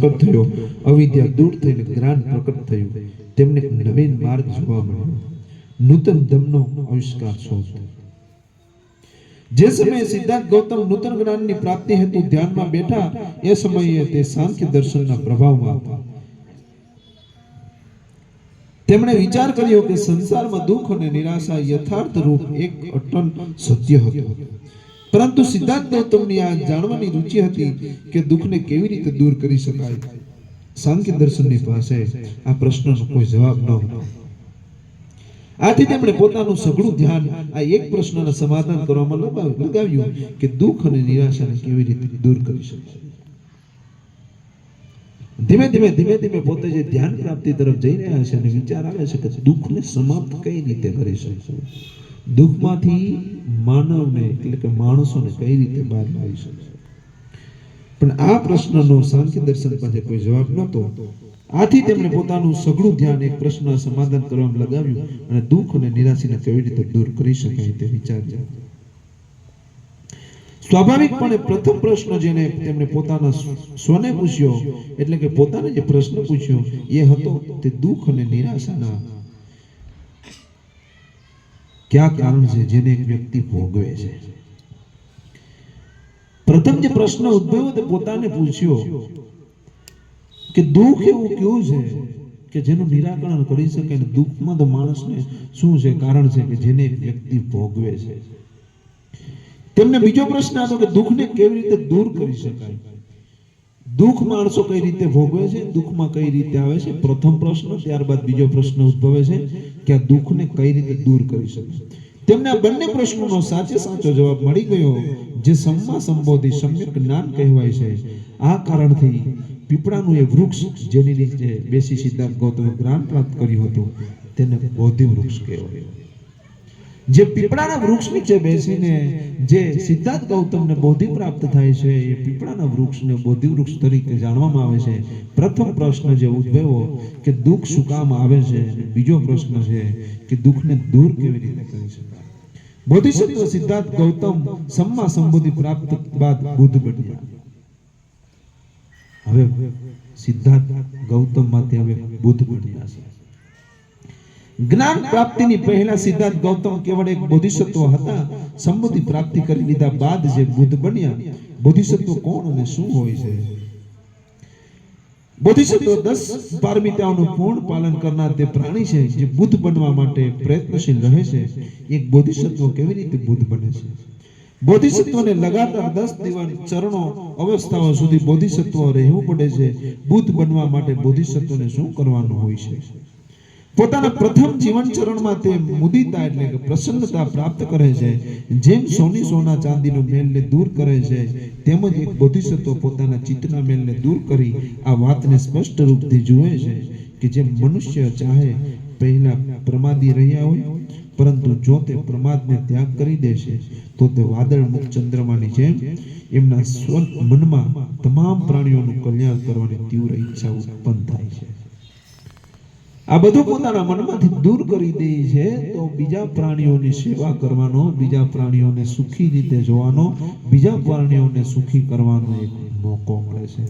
પ્રકટ થયો. અવિદ્યા દૂર થઈને જ્ઞાન પ્રકટ થયું. તેમને નવીન માર્ગ જોવા મળ્યો. નૂતન ધમનો આવિષ્કાર શોધ. જે સમયે સિદ્ધાર્થ ગૌતમ નૂતન જ્ઞાનની પ્રાપ્તિ હેતુ ધ્યાનમાં બેઠા, એ સમયે તે સાંખ્ય દર્શનના પ્રભાવમાં હતા. તેમણે વિચાર કર્યો કે સંસારમાં દુઃખ અને નિરાશા યથાર્થ રૂપ એક અટલ સત્ય હતું. પરંતુ સિદ્ધાર્થ ગૌતમની આ જાણવાની રુચિ હતી કે દુઃખને કેવી રીતે દૂર કરી શકાય? સાંખ્ય દર્શનની પાસે આ પ્રશ્નનો કોઈ જવાબ ન હતો. આથી તેમણે પોતાનું સઘળું ધ્યાન આ એક પ્રશ્નના સમાધાન કરવામાં લગાવ- લગાવ્યું કે દુઃખ અને નિરાશાને કેવી રીતે દૂર કરી શકાય. ધીમે ધીમે ધીમે ધીમે પોતે જે ધ્યાન પ્રાપ્તિ તરફ જઈ રહ્યા છે અને વિચાર આવે છે કે દુઃખને સમાપ્ત કઈ રીતે કરી શકશું દુઃખમાંથી માનવને એટલે કે માણસોને કઈ રીતે બહાર લાવી શકશે પણ આ પ્રશ્નનો સાંખ્ય દર્શન પાસે કોઈ જવાબ નહોતો. આથી તેમણે પોતાનું સઘળું ધ્યાન એક પ્રશ્ન સમાધાન કરવામાં લગાવ્યું અને દુઃખ અને નિરાશીને કેવી રીતે દૂર કરી શકાય તે વિચાર્યા સ્વાભાવિકપણે પ્રથમ પ્રશ્ન જેને તેમણે પોતાના સ્વને પૂછ્યો, એટલે કે પોતાને જે પ્રશ્ન પૂછ્યો, એ હતો તે દુઃખ અને નિરાશાના કયા કારણ છે જેને એક વ્યક્તિ ભોગવે છે? પ્રથમ જે પ્રશ્ન ઉદ્ભવ્યો પોતાને પૂછ્યો કે દુઃખ એવું કેવું છે કે જેનું નિરાકરણ કરી શકે અને દુઃખમાં તો માણસને શું છે કારણ છે કે જેને એક વ્યક્તિ ભોગવે છે? તેમને બીજો પ્રશ્ન હતો કે દુઃખને કેવી રીતે દૂર કરી શકાય? દુઃખ માણસો કઈ રીતે ભોગવે છે? દુઃખમાં કઈ રીતે આવે છે? પ્રથમ પ્રશ્ન, ત્યારબાદ બીજો પ્રશ્ન ઉદ્ભવે છે કે આ દુઃખને કઈ રીતે દૂર કરી શકે તેમને આ બંને પ્રશ્નોનો સાચે સાચો જવાબ મળી ગયો, જે સમમાં સંબોધી સમ્યક જ્ઞાન કહેવાય છે. આ કારણથી પીપળાનું એ વૃક્ષ, જેની નીચે બેસી સિદ્ધાર્થ ગૌતમ જ્ઞાન પ્રાપ્ત કર્યું હતું, તેને બોધિ વૃક્ષ કહેવાય. જે પીપળાના વૃક્ષ નીચે બેસીને જે સિદ્ધાર્થ ગૌતમને બોધિ પ્રાપ્ત થાય છે, એ પીપળાના વૃક્ષને બોધિ વૃક્ષ તરીકે જાણવામાં આવે છે. પ્રથમ પ્રશ્ન જે ઉદ્ભવ્યો કે દુઃખ શું કામ આવે છે બીજો પ્રશ્ન છે કે દુઃખને દૂર કેવી રીતે કરી શકાય? બોધિસત્વ સિદ્ધાર્થ ગૌતમ સમમાં સંબોધિ પ્રાપ્ત બાદ બુદ્ધ બન્યા. હવે સિદ્ધાર્થ ગૌતમમાંથી હવે બુદ્ધ બન્યા છે. જ્ઞાન પ્રાપ્તિની પહેલા સિદ્ધાર્થ ગૌતમ કેવળ એક બોધિસત્વ હતા. સંબોધિ પ્રાપ્તિ કરી લીધા બાદ જે બુદ્ધ બન્યા. બોધિસત્વ કોણ અને શું હોય છે? બોધિસત્વ દસ પારમિતાઓનું પૂર્ણ પાલન કરનાર તે પ્રાણી છે જે બુદ્ધ બનવા માટે પ્રયત્નશીલ રહે છે. એક બોધિસત્વ કેવી રીતે બુદ્ધ બને છે? બોધિસત્વને લગાતાર દસ દિવસ ચરણો અવસ્થાઓ સુધી બોધિસત્વ રહેવું પડે છે. બુદ્ધ બનવા માટે બોધિસત્વને શું કરવાનું હોય છે? પોતાના પ્રથમ જીવન ચરણમાં તે મુદિતા એટલે કે પ્રસન્નતા પ્રાપ્ત કરે છે. જેમ સોની સોના ચાંદીનો મેલને દૂર કરે છે, તેમજ એક બોધિસત્વ પોતાના ચિત્તના મેલને દૂર કરી આ વાતને સ્પષ્ટ રૂપથી જુએ છે કે જે મનુષ્ય ચાહે પહેલા પ્રમાદી રહ્યા હોય, પરંતુ જો તે પ્રમાદને ત્યાગ કરી દેશે તો તે વાદળ મુખ ચંદ્રમાની જેમ એમના સ્વ મનમાં તમામ પ્રાણીઓનું કલ્યાણ કરવાની તીવ્ર ઈચ્છા ઉત્પન્ન થાય છે. આ બધું પોતાના મનમાંથી દૂર કરી દે છે, તો બીજા પ્રાણીઓની સેવા કરવાનો, બીજા પ્રાણીઓને સુખી રીતે જોવાનો, બીજા પ્રાણીઓને સુખી કરવાનો એક મોકો મળે છે.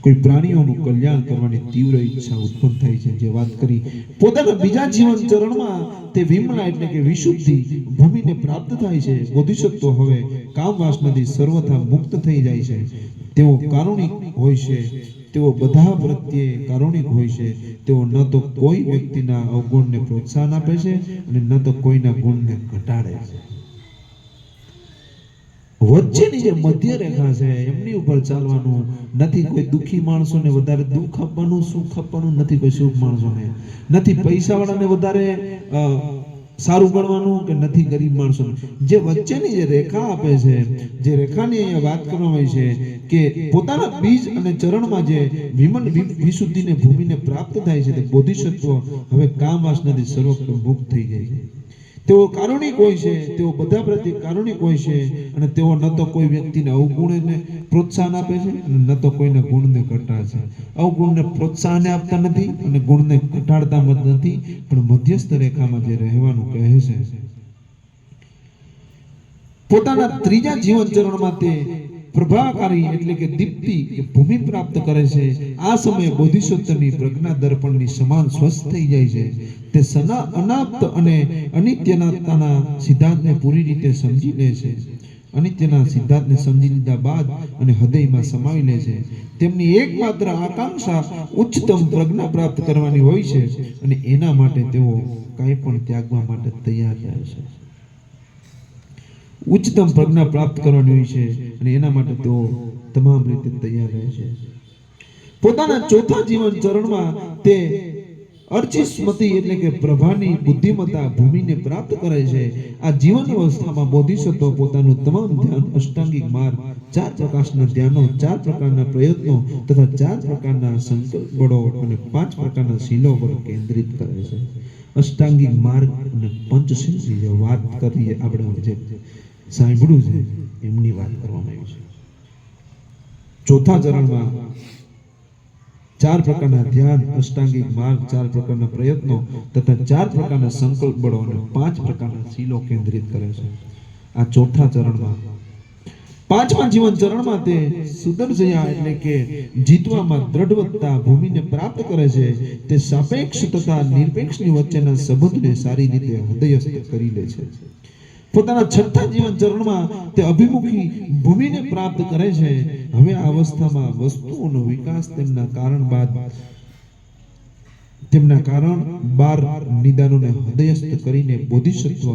કોઈ પ્રાણીઓનું કલ્યાણ કરવાની તીવ્ર ઈચ્છા ઉત્પન્ન થાય છે. જે વાત કરી, પોતાના બીજા જીવન ચરણમાં તે વિમલા એટલે કે વિશુદ્ધિ ભૂમિને પ્રાપ્ત થાય છે. બોધિસત્વ હવે કામ સર્વથા મુક્ત થઈ જાય છે. તેઓ કારુણિક હોય છે. તેઓ બધા પ્રત્યે કારુણિક હોય છે. તેઓ ન તો કોઈ વ્યક્તિના અવગુણને પ્રોત્સાહન આપે છે અને ન તો કોઈના ગુણને ઘટાડે છે. વચ્ચેની જે મધ્ય રેખા છે, એમની ઉપર ચાલવાનું નથી કોઈ દુખી માણસોને વધારે દુઃખ આપવાનું, સુખ આપવાનું, નથી કોઈ સુખ માણસોને. નથી પૈસાવાળાને વધારે સારું ગણવાનું કે નથી ગરીબ માણસો જે વચ્ચેની જે રેખા આપે છે, જે રેખાની અહીંયા વાત કરવામાં આવી છે કે પોતાના બીજ અને ચરણમાં જે વિમન વિશુદ્ધિને ભૂમિને પ્રાપ્ત થાય છે તે બોધિસત્વ હવે કામ વાસનાથી સર્વ મુક્ત થઈ જાય છે. તેઓ કારુણિક હોય છે, તેઓ બધા પ્રત્યે કારુણિક હોય છે અને તેઓ ન તો કોઈ વ્યક્તિને અવગુણને પ્રોત્સાહન આપે છે અને ન તો કોઈને ગુણને ઘટાડે છે. અવગુણને પ્રોત્સાહન આપતા નથી અને ગુણને ઘટાડતા નથી, પણ મધ્યસ્થ રેખામાં જે રહેવાનું કહે છે. પોતાના ત્રીજા જીવન ચરણમાં તે પ્રભાકારી એટલે કે દીપ્તિ કે ભૂમિ પ્રાપ્ત કરે છે. આ સમયે બોધિસત્વની પ્રજ્ઞા દર્પણની સમાન સ્વસ્થ થઈ જાય છે. તે સના અનાપ્ત અને અનિત્યનાતાના સિદ્ધાંતને પૂરી રીતે સમજી લે છે. અનિત્યના સિદ્ધાંતને સમજી લીધા બાદ અને હૃદયમાં સમાવી લે છે. તેમની એકમાત્ર આકાંક્ષા ઉચ્ચતમ પ્રજ્ઞા પ્રાપ્ત કરવાની હોય છે અને એના માટે તેઓ કાંઈ પણ ત્યાગવા માટે તૈયાર થાય છે. ઉચ્ચતમ પ્રજ્ઞા પ્રાપ્ત કરવાની હોય છે અને એના માટે તેઓ તમામ રીતે તૈયાર રહે છે. પોતાના ચોથા જીવન ચરણમાં તે અર્ચિસ્મતિ એટલે કે પ્રભાની બુદ્ધિમત્તા ભૂમિને પ્રાપ્ત કરે છે. આ જીવન અવસ્થામાં બોધિસત્વ પોતાનું તમામ ધ્યાન અષ્ટાંગિક માર્ગ, ચાર પ્રકારના ધ્યાનો, ચાર પ્રકારના પ્રયત્નો તથા ચાર પ્રકારના સંકલ્પ બળો અને પાંચ પ્રકારના શીલો પર કેન્દ્રિત કરે છે. અષ્ટાંગિક માર્ગ અને પંચશીલ વાત કરીએ આપણે જે સાંભળ્યું છે, એમની વાત કરવામાં આવી છે. ચોથા ચરણમાં ચાર પ્રકારના ધ્યાન, અષ્ટાંગિક માર્ગ, ચાર પ્રકારના પ્રયત્નો તથા ચાર પ્રકારના સંકલ્પ બળો અને પાંચ પ્રકારના શીલો કેન્દ્રિત કરે છે. આ ચોથા ચરણમાં પાંચમા જીવન ચરણમાં તે સુદર્શયા એટલે કે જીતવામાં દ્રઢવત્તા ભૂમિને પ્રાપ્ત કરે છે, તે સાપેક્ષ તથા નિરપેક્ષની વચ્ચેના સંબંધને સારી રીતે હૃદયસ્થ કરી લે છે. પોતાના છઠ્ઠા જીવન ચરણમાં તે અભિમુખી ભૂમિને પ્રાપ્ત કરે છે. હવે આ અવસ્થામાં વસ્તુઓનો વિકાસ તેમના કારણ બાદ તેમના કારણ બાર નિદાનોને હૃદયસ્થ કરીને બોધિસત્વ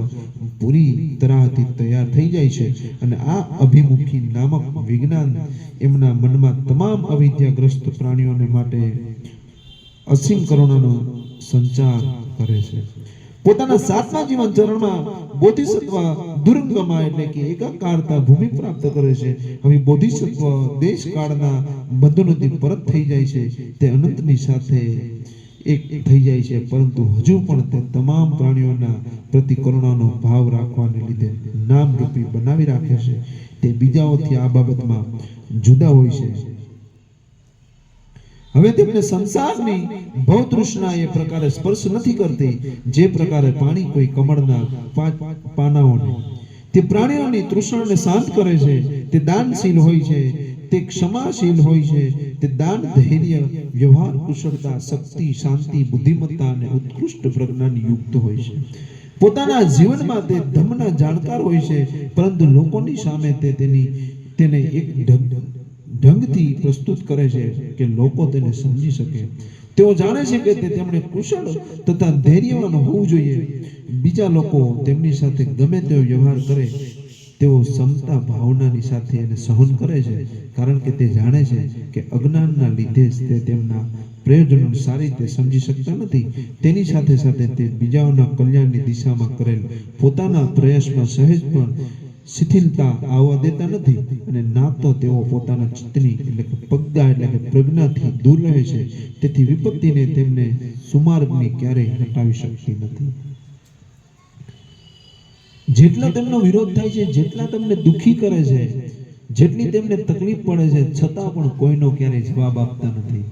પૂરી તરાહથી તૈયાર થઈ જાય છે અને આ અભિમુખી નામક વિજ્ઞાન એમના મનમાં તમામ અવિદ્યાગ્રસ્ત પ્રાણીઓને માટે અસીમ કરુણાનો સંચાર કરે છે. પોતાના સાતમા જીવન ચરણમાં બોધિસત્વ દુરંગમાં એટલે કે એકાકારતા ભૂમિ પ્રાપ્ત કરે છે. હવે બોધિસત્વ દેશ બંધનોથી પરત થઈ જાય છે. તે અનંતની સાથે એક થઈ જાય છે. પરંતુ હજુ પણ તે તમામ પ્રાણીઓના પ્રતિ કરુણાનો ભાવ રાખવાને લીધે નામરૂપી બનાવી રાખે છે. તે બીજાઓથી આ બાબતમાં જુદા હોય છે. હવે તેમને સંસારની ભવ તૃષ્ણા એ પ્રકારે સ્પર્શ નથી કરતી, જે પ્રકારે પાણી કોઈ કમળના પાંચ પાનાઓને. તે પ્રાણીઓની તૃષ્ણાને શાંત કરે છે, તે દાનશીલ હોય છે, તે ક્ષમાશીલ હોય છે, તે દાન, ધૈર્ય, વ્યવહાર, કુશળતા, શક્તિ, શાંતિ, બુદ્ધિમત્તા અને ઉત્કૃષ્ટ પ્રજ્ઞાની યુક્ત હોય છે. પોતાના જીવનમાં તે ધર્મના જાણકાર હોય છે, પરંતુ લોકોની સામે તે તેની, તેને એક ઢંગ ઢંગથી પ્રસ્તુત કરે છે કે લોકો તેને સમજી શકે. તેઓ જાણે છે કે તે તેમણે કુશળ તથા ધૈર્યવાન હોવું જોઈએ. બીજા લોકો તેમની સાથે ગમે તેવો વ્યવહાર કરે. તેઓ સમતા ભાવનાની સાથે એને સહન કરે છે, કારણ કે તે જાણે છે કે અજ્ઞાનના લીધે જ તે તેમના પ્રયોજનો સારી રીતે સમજી શકતા નથી. તેની સાથે સાથે તે બીજાઓના કલ્યાણની દિશામાં કરેલ પોતાના પ્રયાસમાં સહેજ પણ શિથિલતા આવવા દેતા નથી અને ના તો તેઓ પોતાના ચિત્તની એટલે કે પગદા એટલે કે પ્રજ્ઞાથી દૂર રહે છે. તેથી વિપત્તિને તેમને સુમાર્ગની ક્યારેય હટાવી શકતી નથી. જેટલા તેમનો વિરોધ થાય છે, જેટલા તમને દુખી કરે છે, જેટલી તેમને તકલીફ પડે છે, છતાં પણ કોઈનો ક્યારેય જવાબ આપતા નથી.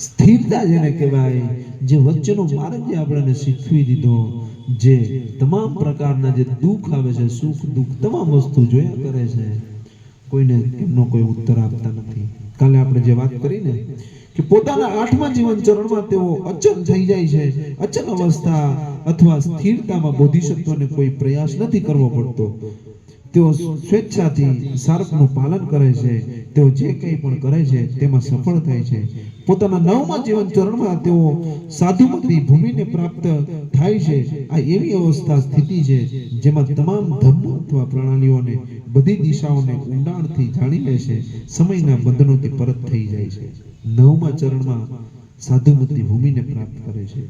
સ્થિરતા જેને કહેવાય, જે વચ્ચેનો માર્ગ જે આપણને શીખવી દીધો જે તમામ પ્રકારના જે દુઃખ આવે છે, સુખ, દુઃખ તમામ વસ્તુ જોયા કરે છે, કોઈને એમનો કોઈ ઉત્તર આપતા નથી. કાલે આપણે જે વાત કરી ને, કે પોતાના આઠમા જીવન ચરણમાં તેઓ અચલ થઈ જાય છે, અચલ અવસ્થા અથવા સ્થિરતામાં બોધિસત્વને કોઈ પ્રયાસ નથી કરવો પડતો. તેઓ સ્વેચ્છાથી સાર્પનું પાલન કરે છે તેઓ જે કંઈ પણ કરે છે, તેમાં સફળ થાય છે. પોતાના નવમા જીવન ચરણમાં તેઓ સાધુમતી ભૂમિને પ્રાપ્ત થાય છે. આ એવી અવસ્થા સ્થિતિ છે, જેમાં તમામ ધર્મ અથવા પ્રણાલીઓને બધી દિશાઓને ઊંડાણથી જાણી લે છે. સમયના બંધનોથી પરત થઈ જાય છે. નવમા ચરણમાં સાધુમતી ભૂમિને પ્રાપ્ત કરે છે.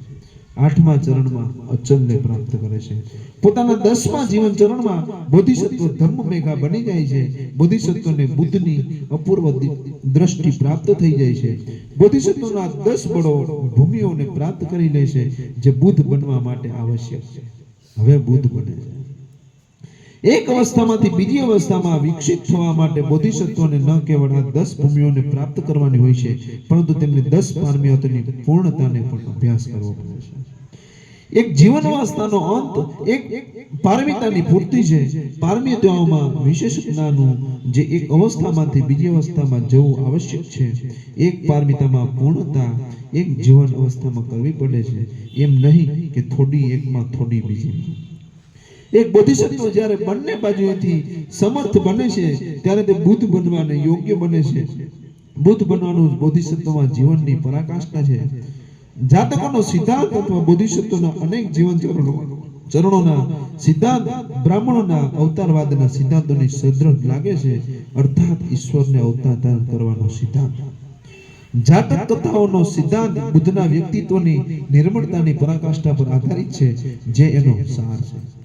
આઠમા ચરણમાં અચલને પ્રાપ્ત કરે છે. પોતાના દસમા જીવન ચરણમાં બોધિસત્વ ધર્મ મેઘા બની જાય છે. બોધિસત્વને બુદ્ધની અપૂર્વ દ્રષ્ટિ પ્રાપ્ત થઈ જાય છે. બોધિસત્વના દસ બળો ભૂમિઓને પ્રાપ્ત કરી લે છે, જે બુદ્ધ બનવા માટે આવશ્યક છે. હવે બુદ્ધ બને છે. એક અવસ્થામાંથી બીજી અવસ્થામાં વિકસિત થવા માટે બોધિસત્વને ન કેવળ દસ ભૂમિઓને પ્રાપ્ત કરવાની હોય છે, પરંતુ તેમને દસ પારમિયતોની પૂર્ણતાને પણ અભ્યાસ કરવો પડે છે. એક જીવન અવસ્થાનો અંત, એક પારમિતાની પૂર્તિ છે. પારમિતાઓમાં વિશેષ જ્ઞાનનું જે એક અવસ્થામાંથી બીજી અવસ્થામાં જવું આવશ્યક છે, એક પારમિતામાં પૂર્ણતા એક જીવન અવસ્થામાં કરવી પડે છે. એમ નહીં કે થોડી એકમાં થોડી બીજીમાં. એક બોધિસત્વ જ્યારે બંને બાજુએથી સમર્થ બને છે, ત્યારે તે બુદ્ધ બનવાને યોગ્ય બને છે. બુદ્ધ બનવાનું બોધિસત્વમાં જીવનની પરાકાષ્ઠા છે. જાતકોનો સિદ્ધાંત અથવા બોધિસત્વના અનેક જીવન ચરણો, ચરણોના સિદ્ધાંત, બ્રાહ્મણોના અવતારવાદના સિદ્ધાંતોની સદ્રઢ લાગે છે, અર્થાત ઈશ્વરને અવતાર ધારણ કરવાનો સિદ્ધાંત. જાતક કથાઓનો સિદ્ધાંત બુદ્ધના વ્યક્તિત્વની નિર્મળતાની પરાકાષ્ઠા પર આધારિત છે, જે એનો સાર છે.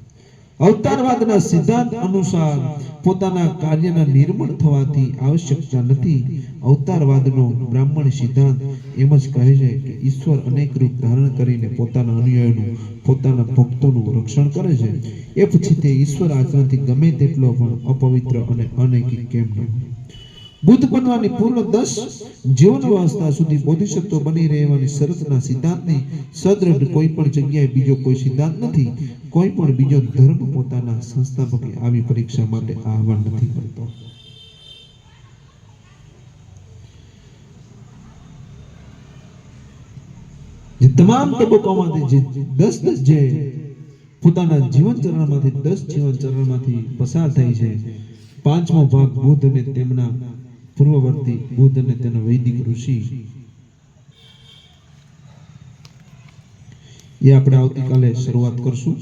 અવતારવાદના સિદ્ધાંત અનુસાર પોતાના કાર્યના નિર્મળ થવાથી આવશ્યકતા નથી. અવતારવાદનો બ્રાહ્મણ સિદ્ધાંત એમ જ કહે છે કે ઈશ્વર અનેક રૂપ ધારણ કરીને પોતાના અનુયાયીનું, પોતાના ભક્તોનું રક્ષણ કરે છે. એ પછી તે ઈશ્વર આચરણથી ગમે તેટલો પણ અપવિત્ર અને અનૈકિક કેમ ન બુદ્ધ બનવાની પૂર્ણ દસ જીવન અવસ્થા સુધી બોધિસત્વ બની રહેવાની શરતના સિદ્ધાંતની સદ્રઢ કોઈ પણ જગ્યાએ બીજો કોઈ સિદ્ધાંત નથી, કોઈ પણ બીજો ધર્મ પોતાના સંસ્થાપકે આવી પરીક્ષા માટે આહવાન નથી કરતો જે તમામ તબક્કામાંથી જે દસ દસ જે પોતાના જીવન ચરણમાંથી દસ જીવન ચરણમાંથી પસાર થઈ છે, પાંચમો ભાગ બુદ્ધ અને તેમના પૂર્વવર્તી બુદ્ધ અને તેના વૈદિક ઋષિ. એ આપણે આવતીકાલે શરૂઆત કરશું.